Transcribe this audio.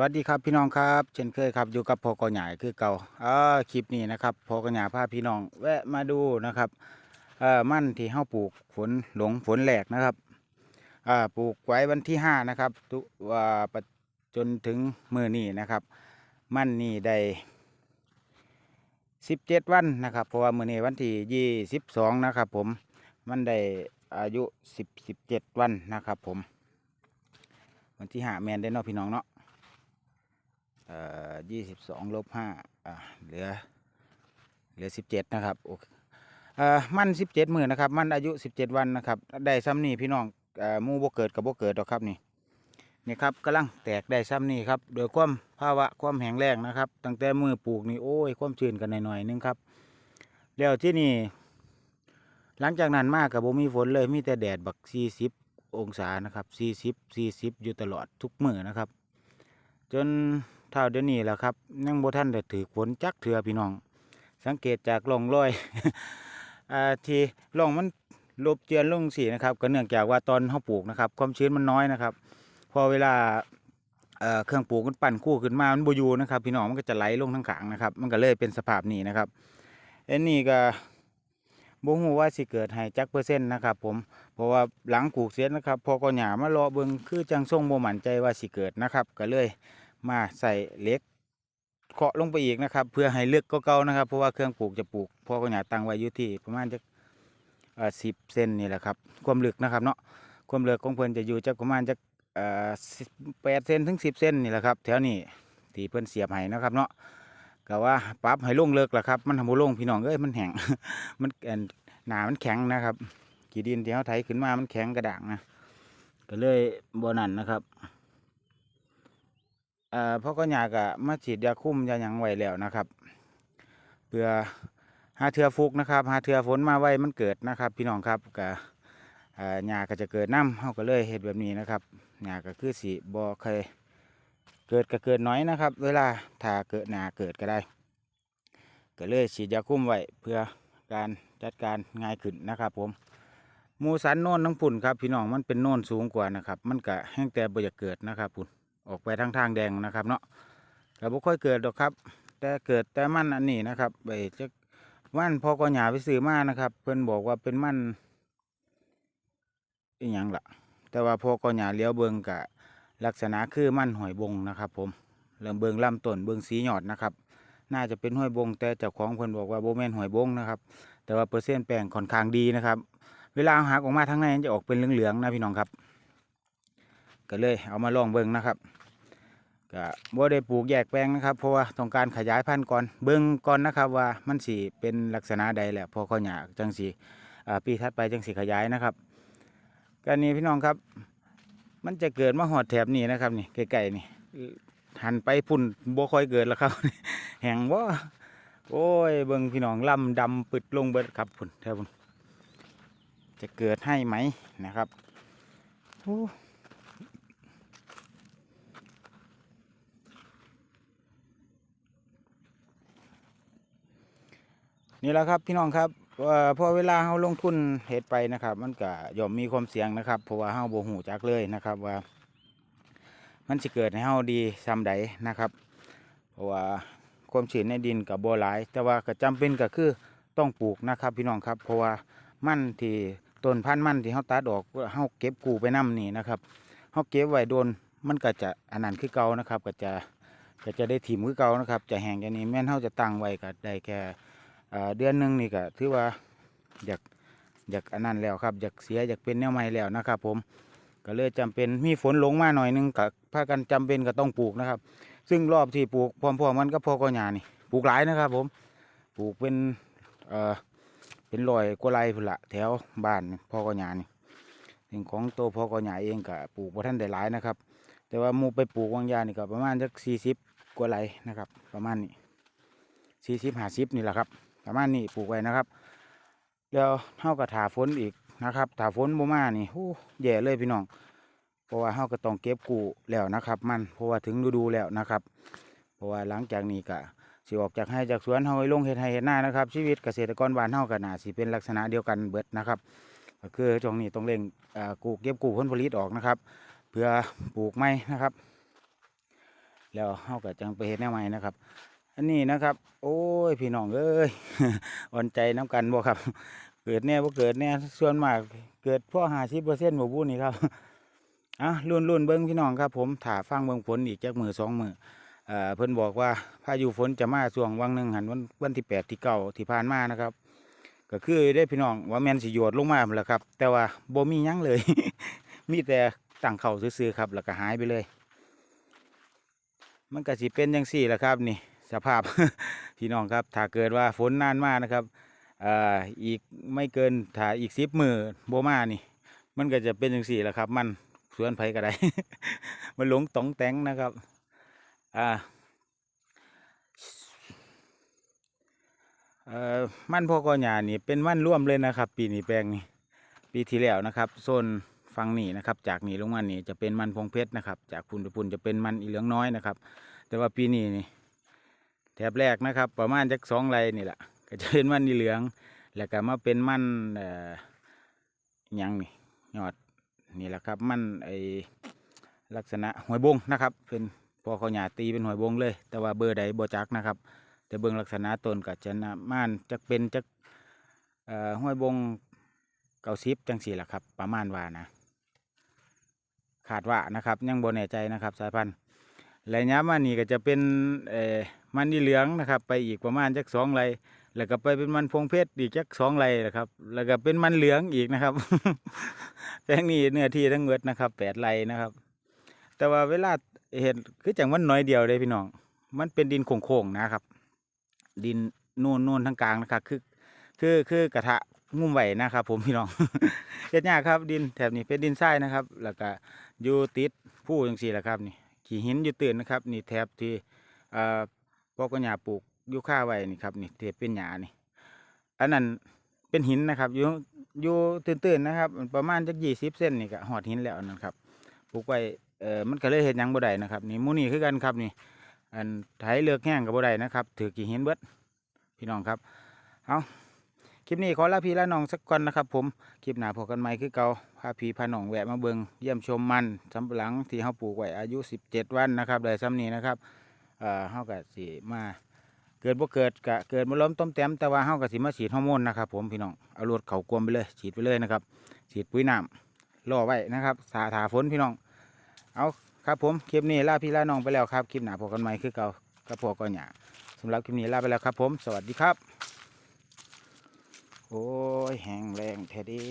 วัสดีครับพี่น้องครับเช่นเคยครับอยู่กับพอกอหยาคือเก่าเออคลิปนี้นะครับพอกอหยาพาพี่น้องแวะมาดูนะครับเออมั่นที่เฮาปลูกฝนหลงฝนแหลกนะครับอ่าปลูกไว้วันที่ห้านะครับตุว่าปัจนถึงมือนี้นะครับ มั่นนี่ได้สิบเจ็ดวันนะครับ เพราะว่ามือนี้วันที่ยี่สิบสองนะครับผมมันได้อายุสิบสิบเจ็ดวันนะครับผมวันที่ห้าแมนได้เนาะพี่น้องเนาะ ยี่สิบสองลบห้าเหลือเหลือสิบเจ็ดนะครับโอเคเอ่อมันสิบเจ็ดหมือนนะครับ มันอายุสิบเจ็ดวันนะครับ ได้ซ้ำนี่พี่น้องอ่อหมูบ่เกิดกับบ่เกิดหรอกครับนี่นี่ครับกำลังแตกได้ซ้ำนี่ครับโดยความภาวะความแห้งแล้งนะครับ ตั้งแต่มือปลูกนี่โอ้ยความชื้นกันหน่อยๆนึงครับแล้วที่นี่ หลังจากนั้นมากกับบ่มีฝนเลยมีแต่แดดบักสี่สิบองศานะครับสี่สิบสี่สิบอยู่ตลอดทุกมือนะครับ จน ท่าเดี๋ยวนี้แหละครับยังบ่ท่านได้ถือฝนจักเถือพี่น้อง สังเกตจากร่องรอยอ่าที่ร่องมันลบเจือนลงสีนะครับ ก็เนื่องจากว่าตอนเขาปลูกนะครับ ความชื้นมันน้อยนะครับ พอเวลาเเครื่องปลูกมันปั่นคู่ขึ้นมา มันบอยู่นะครับ พี่น้องมันก็จะไหลลงทั้งขางนะครับ มันก็เลยเป็นสภาพนี้นะครับอันนี้ก็บ่ฮู้ว่าสิเกิดให้จักเปอร์เซ็นต์นะครับผม เพราะว่าหลังปลูกเสร็จนะครับ พอก็หยามารอเบิ่งคือจังทรงบ่มั่นใจว่าสิเกิดนะครับ ก็เลย มาใส่เล็กเคาะลงไปอีกนะครับ เพื่อให้เลือกก็เก่านะครับ เพราะว่าเครื่องปลูกจะปลูกพ่อก็อยากตั้งไว้อยู่ที่ประมาณจะสิบเซนนี่แหละครับ ความลึกนะครับเนาะความลึกของเพิ่นจะอยู่จะประมาณจะแปดเซนถึงสิบเซนนี่แหละครับแถวนี้ที่เพิ่อนเสียบให้นะครับเนาะก็ว่าปรับให้ลงเลิกละครับ มันทำบ่ลงพี่น้องเอ้ยมันแห้งมันเอิ่นหนามันแข็งนะครับกี่ดินที่เขาไถขึ้นมามันแข็งกระด่างนะก็เลยบ่นั่นนะครับ อ่อพ่อก็อยากอะมาฉีดยาคุมยาหยังไว้แล้วนะครับเพื่อหาเทือฟุกนะครับหาเทือฝนมาไว้มันเกิดนะครับ พี่น้องครับก็เอ่อหญ้าก็จะเกิดน้ำเฮาก็เลยเห็ดแบบนี้นะครับหญ้าก็คือสีบ่เคยเกิดก็เกิดน้อยนะครับ เวลาถ้าเกิดหญ้าเกิดก็ได้ก็เลยฉีดยาคุมไว้เพื่อการจัดการง่ายขึ้นนะครับ ผมมูสันโน่นทั้งปุ่นครับพี่น้องมันเป็นโน่นสูงกว่านะครับ มันก็แห้งแต่บ่อยากเกิดนะครับปุ่น ออกไปทางทางแดงนะครับเนาะก็บ่ค่อยเกิดดอกครับ แต่เกิดแต่มันอันนี้นะครับไปจะมันพอก็หยาไปซื้อมานะครับ เพิ่อนบอกว่าเป็นมันอีหยังล่ะแต่ว่าพอก็หยาเลี้ยวเบิงกะลักษณะคือมันหอยบงนะครับ ผมเริ่มเบิงลำต้นเบิงสีหยอดนะครับ น่าจะเป็นห้อยบง แต่เจ้าของเพิ่อนบอกว่าโบแมนหอยบงนะครับ แต่ว่าเปอร์เซ็นต์แป้งค่อนข้างดีนะครับ เวลาเอาหักออกมาทางในจะออกเป็นเหลืองๆนะพี่น้องครับ ก็เลยเอามาลองเบิ่งนะครับก็บ่ได้ปลูกแยกแปลงนะครับ เพราะว่าต้องการขยายพันธุ์ก่อนเบิ่งก่อนนะครับ ว่ามันสิเป็นลักษณะใดแหละพอเขาอยากจังสีปีถัดไปจังสีขยายนะครับการนี้พี่น้องครับ มันจะเกิดมาหอดแถบนี้นะครับนี่ใกล้ๆนี่หันไปพุ่นบ่ค่อยเกิดแล้วครับ แห้งบ่าโอ้ยเบิ่งพี่น้องลำดำปึดลงเบิดครับพุ่นแถวพุ่นจะเกิดให้ไหมนะครับโอ้ นี่แหละครับพี่น้องครับพอเวลาเราลงทุนเห็ดไปนะครับ มันก็ย่อมมีความเสี่ยงนะครับเพราะว่าเราโบหูจักเลยนะครับว่า มันสิเกิดให้เราดีซ้ำใดนะครับ เพราะว่าความชื้นในดินกับบ่หลาย แต่ว่าก็จำเป็นก็คือต้องปลูกนะครับ พี่น้องครับเพราะว่ามั่นที่ต้นพันธุ์มั่นที่เราตัดออกเราเก็บกูไปนํนี่นะครับเราเก็บไว้โดนมันก็จะอันนั้นคือเก่านะครับ ก็จะก็จะได้ถิ่มคือเก่านะครับ จะแห้งอย่างนี้แม่นเราจะตั้งไว้ก็ได้แค่ เดือนหนึ่งนี่ก็ถือว่าอยากอยากอันนั้นแล้วครับอยากเสียอยากเป็นแนวใหม่แล้วนะครับ ผมก็เลยจำเป็นมีฝนลงมาหน่อยหนึงก็พากันจำเป็นก็ต้องปลูกนะครับ ซึ่งรอบที่ปลูกพร้อมๆมันก็พอกอหยานี่ปลูกหลายนะครับ ผมปลูกเป็นเอ่อเป็นรอยกวไรพุ่ละแถวบ้านพอกอหยานี่ถึงของโตวพอกอหยาเองก็ปลูกบ่ท่านได้หลายนะครับ แต่ว่ามูไปปลูกวางยานี่ก็ประมาณสักสี่สิบกวไรนะครับ ประมาณนี้สี่สิบห้าสิบนี่แหละครับ ประมาณนี้ปลูกไว้นะครับแล้วเฮาก็ถาฝนอีกนะครับถาฝนบ่มานี่โอ้แย่เลยพี่น้องเพราะว่าเฮาก็ต้องเก็บกูแล้วนะครับ มันเพราะว่าถึงฤดูแล้วนะครับ เพราะว่าหลังจากนี้ก็สิออกจากให้จากสวนเฮาไปลงเฮ็ดให้เฮ็ดนานะครับ ชีวิตเกษตรกรบ้านเฮาก็น่าสิเป็นลักษณะเดียวกันเบิดนะครับก็คือช่วงนี้ต้องเร่งกูเก็บกู้ผลผลิตออกนะครับ เพื่อปลูกไม้นะครับ แล้วเฮาก็จังไปเฮ็ดแนวใหม่นะครับ อันนี้นะครับ โอ้ยพี่น้องเอ้ยอ่อนใจน้ำกันบ่ครับ เกิดแน่บ่เกิดแน่ส่วนมากเกิดพ่อหาสิบเปอร์เซ็นต์บ่บู้นี่ครับอะรุ่นรุ่นเบิ้งพี่น้องครับ ผมถ่าฟังเบิ้งฝนอีกจักมือสองมือเอ่อเพิ่นบอกว่าพายุฝนจะมาช่วงวังหนึ่งหันวันวันที่แปดที่เก้าที่ผ่านมานะครับ ก็คือได้พี่น้องว่าแมนสิโยดลงมาแหล้วครับ แต่ว่าบ่มียั้งเลย มีแต่ตั้งเข่าซื่อๆครับแล้วก็หายไปเลย มันก็สิเป็นจังซี่แหละครับนี่ สภาพพี่น้องครับถ้าเกิดว่าฝนนานมากนะครับอ่ออีกไม่เกินถ้าอีกสิบมือโบมานี่ มันก็จะเป็นจังซี่แหละครับ มันสวนไผก็ได้ มันหลงตองแตงนะครับอ่าเอ่อมันพอกอหยานี่เป็นมันร่วมเลยนะครับ ปีนี้แปลงนี้ปีที่แล้วนะครับโซนฟังนี่นะครับ จากนี่ลงมานี่จะเป็นมันพงเพชรนะครับ จากพุ่นไปพุ่นจะเป็นมันอีเหลืองน้อยนะครับ แต่ว่าปีนี้นี่ แถบแรกนะครับ ประมาณจักสองไรนี่แหละก็จะเป็นมันอีเหลือง แล้วก็มาเป็นมันเอ่อยังนี่ยอดนี่แหละครับมันไอลักษณะหอยบงนะครับ เป็นพอเขาหยาตีเป็นหอยบงเลย แต่ว่าเบอร์ใดบ่จักนะครับ แต่เบิ่งลักษณะต้นก็จะนะม่านจักเป็นจักเอ่อห้วยบงเกาซิบจังสี่แหละครับ ประมาณว่านะ ขาดว่านะครับ ยังบ่แน่ใจนะครับ สายพันธุ์และย้ำมานี่ก็จะเป็นเอ มันนี่เหลืองนะครับ ไปอีกประมาณจักสองไรแล้วก็ไปเป็นมันพวงเพชรอีกจักสองไรนะครับ แล้วก็เป็นมันเหลืองอีกนะครับ แปลงนี้เนื้อที่ทั้งหมดนะครับแปดไรนะครับ แต่ว่าเวลาเห็นคือจังมันน้อยเดียวเลยพี่น้อง มันเป็นดินโค้งๆนะครับ ดินนูนนูนทั้งกลางนะครับ คือคือคือกระทะงุ่มไหวนะครับ ผมพี่น้องเฮ็ดยากครับ ดินแถบนี้เป็นดินทรายนะครับ แล้วก็อยู่ติดผู้จังสี่แหละครับนี่ขี้หินอยู่ตื่นนะครับ นี่แถบที่อ่อพว กกหญ้าปลูกอยู่ข้าไว้นี่ครับนี่เทบเป็นหญ้านี่ อันนั้นเป็นหินนะครับอยู่อยู่ตื่นๆนะครับ ประมาณจักยี่สิบเส้นนี่ก็หอดหินแล้วนะครับปลูกไว้เออมันก็เลยเห็นยังบ่ได้นะครับ นี่มูนี่คือกันครับนี่ อันไถเลือกแห้งกับบ่ได้นะครับ ถือกี่หินเบิดพี่น้องครับเอาคลิปนี้ขอลาพี่ลาน้องสักก่อนนะครับ ผมคลิปหน้าพบกันใหม่คือเก่าพาพี่พาน้องแวะมาเบิงเยี่ยมชมมันสำปะหลังที่เฮาปลูกไว้อายุ 17 วันนะครับได้ซ้ำนี้นะครับ เอ่อเฮาก็สิมาเกิดบ่เกิดกะเกิดมาล้มต้มแต้มแต่ว่าเฮาก็สิมาฉีดฮอร์โมนนะครับผมพี่น้องเอารถเขากลมไปเลยฉีดไปเลยนะครับ ฉีดปุ๋ยน้ำรอไว้นะครับสาถาฝนพี่น้องเอาครับผมคลิปนี้ลาพี่ลาน้องไปแล้วครับคลิปหน้าพบกันใหม่คือเก่ากับพวกก็หยาสำหรับคลิปนี้ลาไปแล้วครับ ผมสวัสดีครับ โอ้ยแห้งแรงแท้เดี